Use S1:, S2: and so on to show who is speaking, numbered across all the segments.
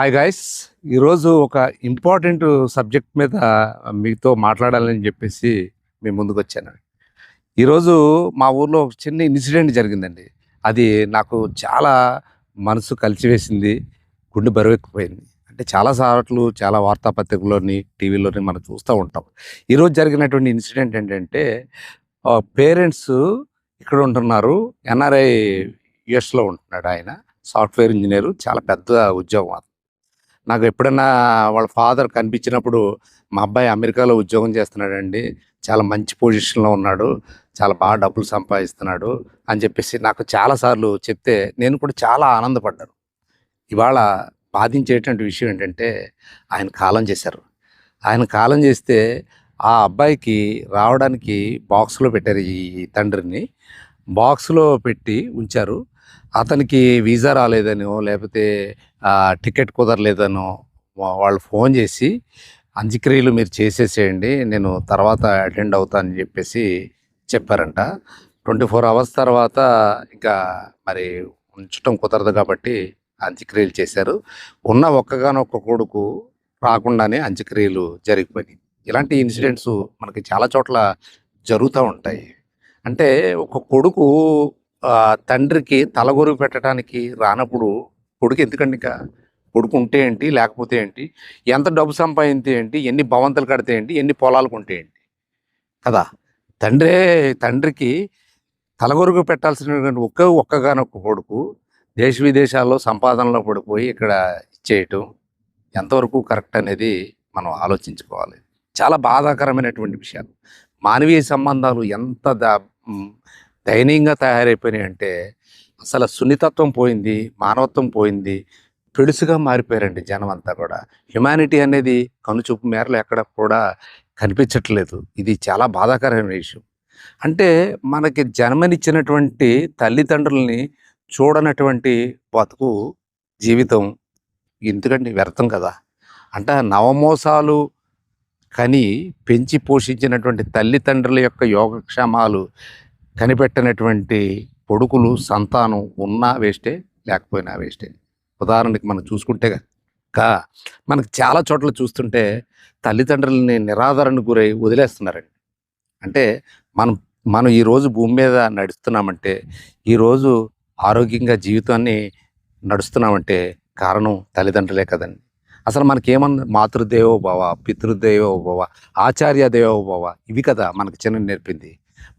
S1: Hi guys ఈరోజు ఒక important subject మీద మీతో మాట్లాడాలని చెప్పేసి మీ ముందుకు వచ్చాను ఈరోజు మా ఊర్లో ఒక చిన్న ఇన్సిడెంట్ జరిగిందండి. అది నాకు చాలా మనసు కలిసివేసింది గుండె బరువెక్కిపోయింది. అంటే చాలా సార్లు చాలా వార్తాపత్రికల్లోని టీవీలోని మనం చూస్తూ ఉంటాం. ఈరోజు జరిగినటువంటి ఇన్సిడెంట్ ఏంటంటే పేరెంట్స్ ఇక్కడ ఉంటున్నారు. ఎన్ఆర్ఐ యుఎస్లో ఉంటున్నాడు ఆయన. సాఫ్ట్వేర్ ఇంజనీర్ చాలా పెద్ద ఉద్యోగం అది నాకు ఎప్పుడన్నా వాళ్ళ ఫాదర్ కనిపించినప్పుడు మా అబ్బాయి అమెరికాలో ఉద్యోగం చేస్తున్నాడండి. చాలా మంచి పొజిషన్లో ఉన్నాడు. చాలా బాగా డబ్బులు సంపాదిస్తున్నాడు అని చెప్పేసి నాకు చాలాసార్లు చెప్తే నేను కూడా చాలా ఆనందపడ్డాను. ఇవాళ బాధించేటువంటి విషయం ఏంటంటే ఆయన కాలం చేశారు. ఆయన కాలం చేస్తే ఆ అబ్బాయికి రావడానికి బాక్స్లో పెట్టారు ఈ తండ్రిని. బాక్స్లో పెట్టి ఉంచారు. అతనికి వీసా రాలేదనో లేకపోతే టికెట్ కుదరలేదనో వాళ్ళు ఫోన్ చేసి అంత్యక్రియలు మీరు చేసేసేయండి నేను తర్వాత అటెండ్ అవుతానని చెప్పేసి చెప్పారంట. ట్వంటీ ఫోర్ అవర్స్ తర్వాత ఇంకా మరి ఉంచడం కుదరదు కాబట్టి అంత్యక్రియలు చేశారు. ఉన్న ఒక్కగానొక్క కొడుకు రాకుండానే అంత్యక్రియలు జరిగిపోయినాయి. ఇలాంటి ఇన్సిడెంట్స్ మనకి చాలా చోట్ల జరుగుతూ ఉంటాయి. అంటే ఒక కొడుకు తండ్రికి తలగొరుగు పెట్టడానికి రానప్పుడు కొడుకు ఎందుకండి ఇంకా? కొడుకు ఉంటే ఏంటి? లేకపోతే ఏంటి? ఎంత డబ్బు సంపాదింతే ఏంటి? ఎన్ని భవంతులు కడితే ఏంటి? ఎన్ని పొలాలు కొంటే ఏంటి? కదా? తండ్రే తండ్రికి తలగొరుగు పెట్టాల్సినటువంటి ఒక్క ఒక్కగానొక్క కొడుకు దేశ విదేశాల్లో సంపాదనలో పడిపోయి ఇక్కడ ఇచ్చేయటం ఎంతవరకు కరెక్ట్ అనేది మనం ఆలోచించుకోవాలి. చాలా బాధాకరమైనటువంటి విషయాలు. మానవీయ సంబంధాలు ఎంత దయనీయంగా తయారైపోయినాయి అంటే అసలు సున్నితత్వం పోయింది మానవత్వం పోయింది పెడుసుగా మారిపోయారండి జనం అంతా కూడా. హ్యుమానిటీ అనేది కనుచూపు మేరలో ఎక్కడ కూడా కనిపించట్లేదు. ఇది చాలా బాధాకరమైన విషయం. అంటే మనకి జన్మనిచ్చినటువంటి తల్లిదండ్రుల్ని చూడనటువంటి బతుకు జీవితం ఎందుకంటే వ్యర్థం కదా? అంటే నవమోసాలు కని పెంచి పోషించినటువంటి తల్లిదండ్రుల యొక్క యోగక్షేమాలు కనిపెట్టినటువంటి కొడుకులు సంతానం ఉన్నా వేస్టే లేకపోయినా వేస్టే. ఉదాహరణకి మనం చూసుకుంటే కా మనకు చాలా చోట్ల చూస్తుంటే తల్లిదండ్రులని నిరాదరణకు గురై వదిలేస్తున్నారండి. అంటే మనం మనం ఈరోజు భూమి మీద నడుస్తున్నామంటే ఈరోజు ఆరోగ్యంగా జీవితాన్ని నడుస్తున్నామంటే కారణం తల్లిదండ్రులే కదండి. అసలు మనకేమన్నా మాతృదేవో భవ పితృదేవో భవ ఆచార్య దేవో భవ ఇవి కదా మనకి చిన్న నేర్పింది.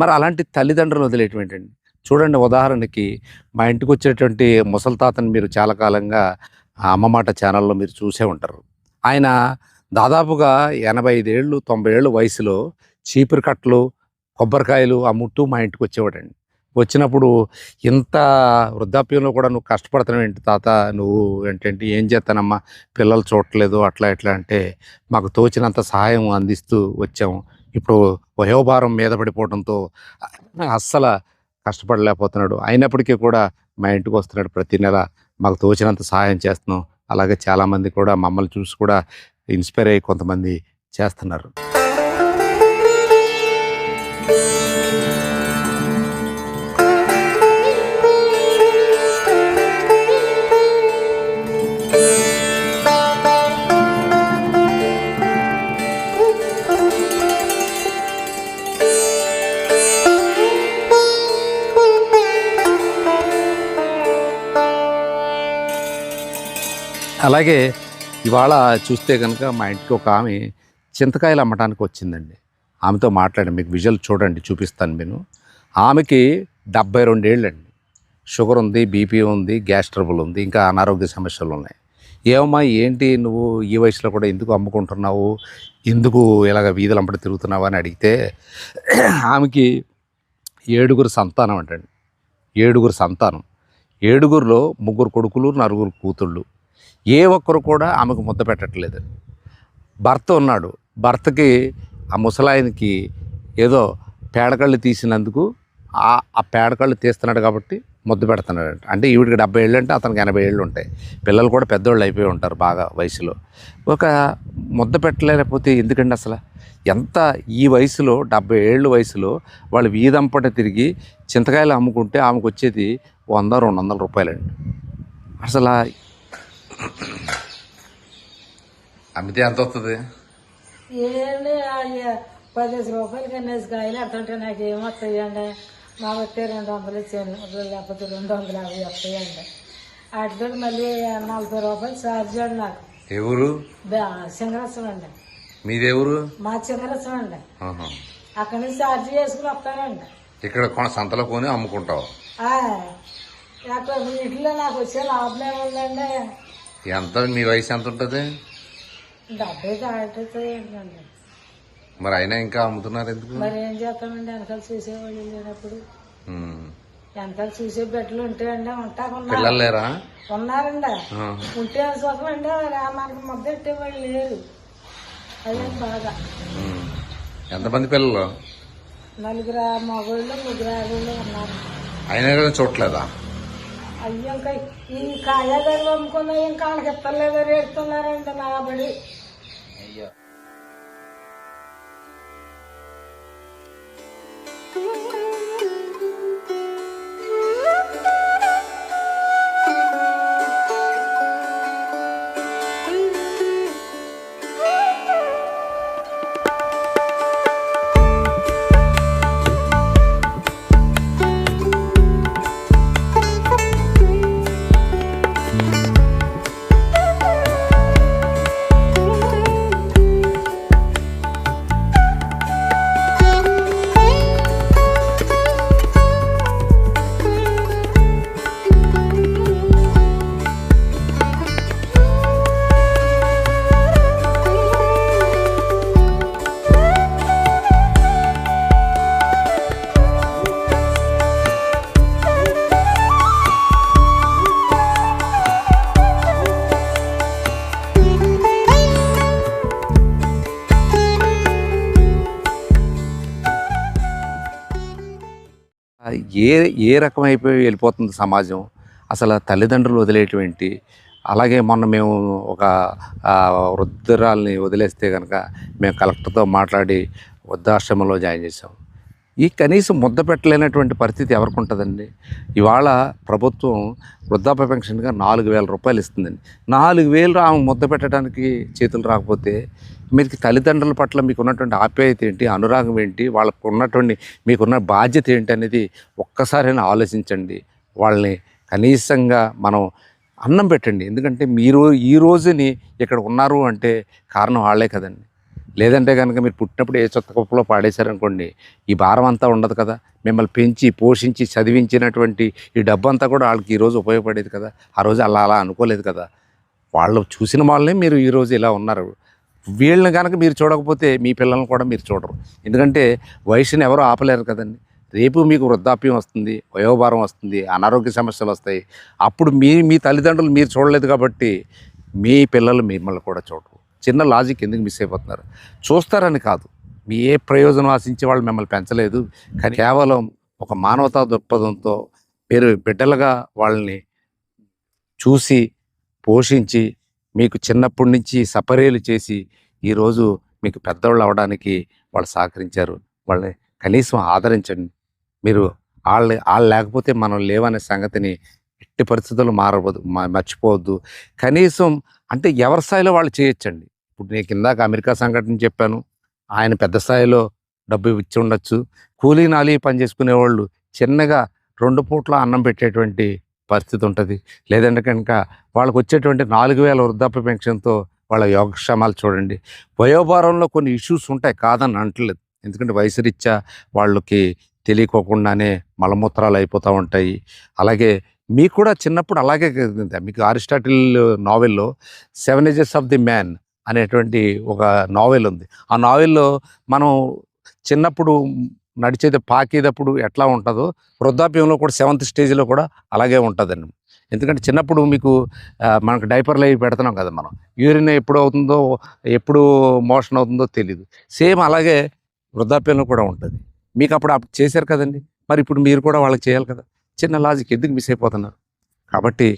S1: మరి అలాంటి తల్లిదండ్రులు వదిలేటమేంటండి చూడండి ఉదాహరణకి మా ఇంటికి వచ్చేటువంటి ముసలి తాతని మీరు చాలా కాలంగా అమ్మమాట అమ్మ మాట ఛానల్లో మీరు చూసే ఉంటారు. ఆయన దాదాపుగా ఎనభై ఐదేళ్ళు తొంభై ఏళ్ళు వయసులో చీపురు కట్టలు కొబ్బరికాయలు అమ్ముతూ మా ఇంటికి వచ్చేవాడండి. వచ్చినప్పుడు ఇంత వృద్ధాప్యంలో కూడా నువ్వు కష్టపడుతున్నావు ఏంటి తాత? నువ్వు ఏంటంటే ఏం చేస్తానమ్మా? పిల్లలు చూడట్లేదు అట్లా ఇట్లా అంటే మాకు తోచినంత సహాయం అందిస్తూ వచ్చాము. ఇప్పుడు వయోభారం మీద పడిపోవడంతో అస్సలు కష్టపడలేకపోతున్నాడు. అయినప్పటికీ కూడా మా ఇంటికి వస్తున్నాడు ప్రతి నెల. మాకు తోచినంత సహాయం చేస్తున్నాం. అలాగే చాలామంది కూడా మమ్మల్ని చూసి కూడా ఇన్స్పైర్ అయ్యి కొంతమంది చేస్తున్నారు. అలాగే ఇవాళ చూస్తే కనుక మా ఇంటికి ఒక ఆమె చింతకాయలు అమ్మటానికి వచ్చిందండి. ఆమెతో మాట్లాడండి మీకు విజువల్ చూడండి చూపిస్తాను నేను. ఆమెకి డెబ్బై రెండేళ్ళండి షుగర్ ఉంది బీపీ ఉంది గ్యాస్ ట్రబుల్ ఉంది ఇంకా అనారోగ్య సమస్యలు ఉన్నాయి. ఏమమ్మా ఏంటి నువ్వు ఈ వయసులో కూడా ఎందుకు అమ్ముకుంటున్నావు? ఎందుకు ఇలాగ వీధులు అమ్మటి తిరుగుతున్నావు అని అడిగితే ఆమెకి ఏడుగురు సంతానం అంటండి. ఏడుగురు సంతానం. ఏడుగురిలో ముగ్గురు కొడుకులు నలుగురు కూతుళ్ళు. ఏ ఒక్కరు కూడా ఆమెకు ముద్ద పెట్టట్లేదు. భర్త ఉన్నాడు. భర్తకి ఆ ముసలాయనకి ఏదో పేడకళ్ళు తీసినందుకు ఆ ఆ పేడకళ్ళు తీస్తున్నాడు కాబట్టి ముద్ద పెడుతున్నాడు అంటే ఈవిడికి డెబ్బై ఏళ్ళు అంటే అతనికి ఎనభై ఏళ్ళు ఉంటాయి. పిల్లలు కూడా పెద్దోళ్ళు అయిపోయి ఉంటారు బాగా వయసులో. ఒక ముద్ద పెట్టలేకపోతే ఎందుకండి అసలు? ఎంత ఈ వయసులో డెబ్బై ఏళ్ళు వయసులో వాళ్ళు వీధంపట తిరిగి చింతకాయలు అమ్ముకుంటే ఆమెకు వచ్చేది వంద రెండు వందల రూపాయలండి. అసలు అమ్మితే ఎంత వస్తుంది?
S2: అయ్యా పదిహేను రూపాయలకి ఎన్నేసి కాయలు అట్టుంటే నాకు ఏం వస్తాయండి? మా వస్తే రెండు వందలు ఇచ్చాను లేకపోతే రెండు వందల యాభై వస్తాయండి. వాటితో మళ్ళీ నలభై రూపాయలు ఛార్జ్ అండి నాకు.
S1: ఊరు?
S2: సింగరసం అండి.
S1: మీదే ఊరు?
S2: మా చింగరసం అండి. అక్కడి నుంచి ఛార్జ్ చేసుకుని వస్తానండి.
S1: ఇక్కడ కొన సంతలో కొని అమ్ముకుంటావు.
S2: ఆ, అక్కడ ఇంట్లో నాకు వచ్చే లాభం ఏముందండి?
S1: ఎంత? మీ వయసు ఎంత ఉంటుంది?
S2: డబ్బే ఏంటండి?
S1: మరి అయినా ఇంకా అమ్ముతున్నారు ఎందుకు?
S2: మరి ఏం చేస్తామండి? వెనకాల చూసేవాళ్ళు లేనప్పుడు. వెనకాల చూసే ఉంటాయండి
S1: పిల్లలు లేరా?
S2: ఉన్నారండి. ఉంటే సుఖం అండి మనకు ముద్ద పెట్టేవాళ్ళు లేరు. అదే బాగా.
S1: ఎంతమంది పిల్లలు?
S2: నలుగురు మగవాళ్ళు ముగ్గురు ఆడవాళ్ళు ఉన్నారు.
S1: అయినా కానీ చూడలేదా?
S2: అయ్యో ఇంకా ఈ కాయగర్వం కొన్న ఇంకా వాళ్ళకి ఇస్తలేదు రేస్తున్నారండి నా బడి.
S1: ఏ ఏ రకమైపోయి వెళ్ళిపోతుంది సమాజం? అసలు తల్లిదండ్రులు వదిలేటువంటి అలాగే మొన్న మేము ఒక వృద్ధురాల్ని వదిలేస్తే కనుక మేము కలెక్టర్తో మాట్లాడి వృద్ధాశ్రమంలో జాయిన్ చేసాం ఈ కనీసం ముద్ద పెట్టలేనటువంటి పరిస్థితి ఎవరికి ఉంటుందండి? ఇవాళ ప్రభుత్వం వృద్ధాప్య పెన్షన్గా నాలుగు వేల రూపాయలు ఇస్తుందండి. నాలుగు వేలు ఆమె ముద్ద పెట్టడానికి చేతులు రాకపోతే మీకు తల్లిదండ్రుల పట్ల మీకు ఉన్నటువంటి ఆప్యాయత ఏంటి? అనురాగం ఏంటి? వాళ్ళకు ఉన్నటువంటి మీకున్న బాధ్యత ఏంటి అనేది ఒక్కసారైనా ఆలోచించండి. వాళ్ళని కనీసంగా మనం అన్నం పెట్టండి. ఎందుకంటే మీరు ఈ రోజుని ఇక్కడ ఉన్నారు అంటే కారణం వాళ్ళే కదండి. లేదంటే కనుక మీరు పుట్టినప్పుడు ఏ చెత్త కుప్పలో పాడేశారనుకోండి ఈ భారం అంతా ఉండదు కదా. మిమ్మల్ని పెంచి పోషించి చదివించినటువంటి ఈ డబ్బు అంతా కూడా వాళ్ళకి ఈరోజు ఉపయోగపడేది కదా. ఆ రోజు అలా అలా అనుకోలేదు కదా. వాళ్ళు చూసిన వాళ్ళనే మీరు ఈరోజు ఇలా ఉన్నారు. వీళ్ళని కనుక మీరు చూడకపోతే మీ పిల్లల్ని కూడా మీరు చూడరు. ఎందుకంటే వయసుని ఎవరు ఆపలేరు కదండి. రేపు మీకు వృద్ధాప్యం వస్తుంది వయోభారం వస్తుంది అనారోగ్య సమస్యలు వస్తాయి. అప్పుడు మీ మీ తల్లిదండ్రులు మీరు చూడలేదు కాబట్టి మీ పిల్లలు మిమ్మల్ని కూడా చూడరు. చిన్న లాజిక్ ఎందుకు మిస్ అయిపోతున్నారు? చూస్తారని కాదు. మీ ఏ ప్రయోజనం ఆశించే వాళ్ళు మిమ్మల్ని పెంచలేదు. కానీ కేవలం ఒక మానవతా దృక్పథంతో మీరు బిడ్డలుగా వాళ్ళని చూసి పోషించి మీకు చిన్నప్పటి నుంచి సపరేలు చేసి ఈరోజు మీకు పెద్దవాళ్ళు అవడానికి వాళ్ళు సహకరించారు. వాళ్ళని కనీసం ఆదరించండి. మీరు వాళ్ళ వాళ్ళు లేకపోతే మనం లేవనే సంగతిని ఎట్టి పరిస్థితులు మారవద్దు మ- మర్చిపోవద్దు. కనీసం అంటే ఎవరి స్థాయిలో వాళ్ళు చేయొచ్చండి. ఇప్పుడు నేను కిందాక అమెరికా సంఘటన చెప్పాను. ఆయన పెద్ద స్థాయిలో డబ్బు ఇచ్చి ఉండొచ్చు. కూలీ నాలి పని చేసుకునే వాళ్ళు చిన్నగా రెండు పూట్ల అన్నం పెట్టేటువంటి పరిస్థితి ఉంటుంది. లేదంటే కనుక వాళ్ళకు వచ్చేటువంటి నాలుగు వేల వృద్ధాప్య పెన్షన్తో వాళ్ళ యోగక్షేమాలు చూడండి. వయోభారంలో కొన్ని ఇష్యూస్ ఉంటాయి కాదని అంటలేదు. ఎందుకంటే వయసు రీత్యా వాళ్ళకి తెలియకోకుండానే మలమూత్రాలు అయిపోతూ ఉంటాయి. అలాగే మీకు కూడా చిన్నప్పుడు అలాగే మీకు Aristotle నావెల్లో seven ages of the man అనేటువంటి ఒక నావెల్ ఉంది. ఆ నావెల్లో మనం చిన్నప్పుడు నడిచేది పాకేటప్పుడు ఎట్లా ఉంటుందో వృద్ధాప్యంలో కూడా సెవెంత్ స్టేజ్లో కూడా అలాగే ఉంటుందండి. ఎందుకంటే చిన్నప్పుడు మీకు మనకు డైపర్లు అవి పెడుతున్నాం కదా మనం. యూరిన్ ఎప్పుడు అవుతుందో ఎప్పుడు మోషన్ అవుతుందో తెలియదు సేమ్ అలాగే వృద్ధాప్యంలో కూడా ఉంటుంది. మీకు అప్పుడు అప్పుడు చేశారు కదండి. మరి ఇప్పుడు మీరు కూడా వాళ్ళకి చేయాలి కదా. చిన్న లాజిక్ ఎందుకు మిస్ అయిపోతున్నారు? కాబట్టి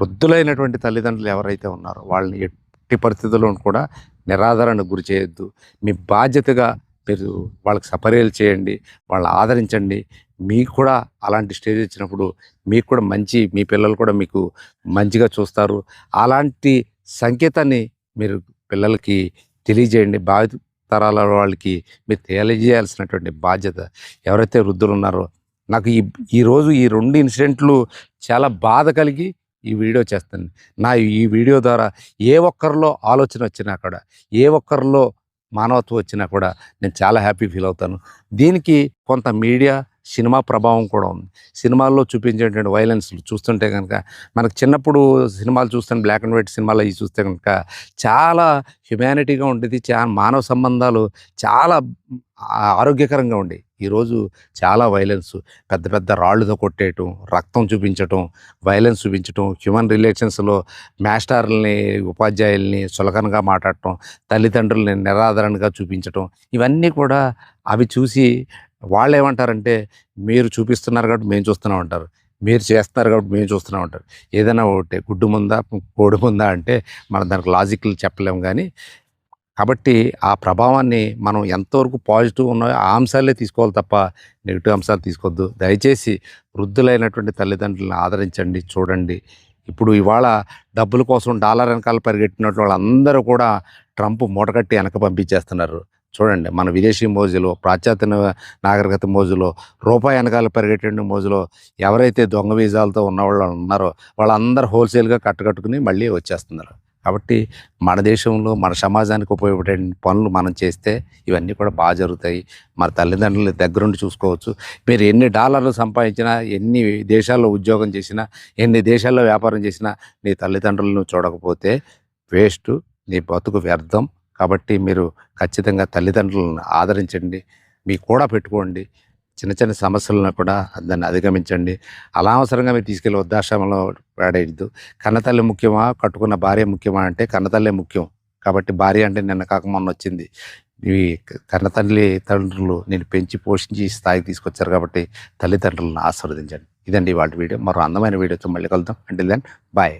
S1: వృద్ధులైనటువంటి తల్లిదండ్రులు ఎవరైతే ఉన్నారో వాళ్ళని ఎట్టి పరిస్థితుల్లో కూడా నిరాధారణకు గురి చేయొద్దు. మీ బాధ్యతగా మీరు వాళ్ళకి సపర్యలు చేయండి వాళ్ళని ఆదరించండి. మీకు కూడా అలాంటి స్టేజ్ వచ్చినప్పుడు మీకు కూడా మంచి మీ పిల్లలు కూడా మీకు మంచిగా చూస్తారు. అలాంటి సంకేతాన్ని మీరు పిల్లలకి తెలియజేయండి. బాధ్య తరాల వాళ్ళకి మీరు తెలియజేయాల్సినటువంటి బాధ్యత ఎవరైతే వృద్ధులు ఉన్నారో నాకు ఈ ఈరోజు ఈ రెండు ఇన్సిడెంట్లు చాలా బాధ కలిగి ఈ వీడియో చేస్తాను. నా ఈ వీడియో ద్వారా ఏ ఒక్కరిలో ఆలోచన వచ్చినా కూడా ఏ ఒక్కరిలో మానవత్వం వచ్చినా కూడా నేను చాలా హ్యాపీ ఫీల్ అవుతాను. దీనికి కొంత మీడియా సినిమా ప్రభావం కూడా ఉంది. సినిమాల్లో చూపించేటువంటి వైలెన్స్లు చూస్తుంటే కనుక మనకు చిన్నప్పుడు సినిమాలు చూస్తాను బ్లాక్ అండ్ వైట్ సినిమాలు అవి చూస్తే కనుక చాలా హ్యుమానిటీగా ఉండేది చాలా మానవ సంబంధాలు చాలా ఆరోగ్యకరంగా ఉండేవి. ఈరోజు చాలా వైలెన్స్ పెద్ద పెద్ద రాళ్ళుతో కొట్టేయటం రక్తం చూపించటం వైలెన్స్ చూపించటం హ్యూమన్ రిలేషన్స్లో మాస్టర్లని ఉపాధ్యాయుల్ని చులకనగా మాట్లాడటం తల్లిదండ్రుల్ని నిరాదరణగా చూపించటం ఇవన్నీ కూడా అవి చూసి వాళ్ళు ఏమంటారంటే మీరు చూపిస్తున్నారు కాబట్టి మేము చూస్తున్నాం అంటారు. మీరు చేస్తున్నారు కాబట్టి మేము చూస్తున్నాం అంటారు. ఏదైనా ఒకటి గుడ్డు ముందా కోడి ముందా అంటే మనం దానికి లాజిక్లు చెప్పలేము కానీ కాబట్టి ఆ ప్రభావాన్ని మనం ఎంతవరకు పాజిటివ్ ఉన్నాయో ఆ అంశాలే తీసుకోవాలి తప్ప నెగిటివ్ అంశాలు తీసుకోవద్దు. దయచేసి వృద్ధులైనటువంటి తల్లిదండ్రులను ఆదరించండి చూడండి. ఇప్పుడు ఇవాళ డబ్బుల కోసం డాలర్ వెనకాల పరిగెట్టినట్టు వాళ్ళందరూ కూడా ట్రంప్ మూటకట్టి వెనక పంపించేస్తున్నారు. చూడండి మన విదేశీ మోజులో పాశ్చాత్య నాగరికత మోజులో రూపాయి వెనకాల పరిగెట్టిన మోజులో ఎవరైతే దొంగ వీజాలతో ఉన్నవాళ్ళు ఉన్నారో వాళ్ళందరూ హోల్సేల్గా కట్టుకట్టుకుని మళ్ళీ వచ్చేస్తున్నారు. కాబట్టి మన దేశంలో మన సమాజానికి ఉపయోగపడే పనులు మనం చేస్తే ఇవన్నీ కూడా బాగా జరుగుతాయి. మన తల్లిదండ్రులు దగ్గరుండి చూసుకోవచ్చు. మీరు ఎన్ని డాలర్లు సంపాదించినా ఎన్ని దేశాల్లో ఉద్యోగం చేసినా ఎన్ని దేశాల్లో వ్యాపారం చేసినా నీ తల్లిదండ్రులను చూడకపోతే వేస్ట్ నీ బతుకు వ్యర్థం. కాబట్టి మీరు ఖచ్చితంగా తల్లిదండ్రులను ఆదరించండి. మీ కూడా పెట్టుకోండి. చిన్న చిన్న సమస్యలను కూడా దాన్ని అధిగమించండి. అనవసరంగా మీరు తీసుకెళ్ళి వృద్ధాశ్రమంలో పాడేయద్దు. కన్నతల్లి ముఖ్యమా? కట్టుకున్న భార్య ముఖ్యమా అంటే కన్నతల్లే ముఖ్యం. కాబట్టి భార్య అంటే నిన్న కాక మొన్న వచ్చింది. ఇవి కన్నతల్లి తండ్రులు నేను పెంచి పోషించి స్థాయికి తీసుకొచ్చారు కాబట్టి తల్లిదండ్రులను ఆశీర్వదించండి. ఇదండి వాటి వీడియో. మరో అందమైన వీడియోతో మళ్ళీ కలుద్దాం. అంటే దెన్ బాయ్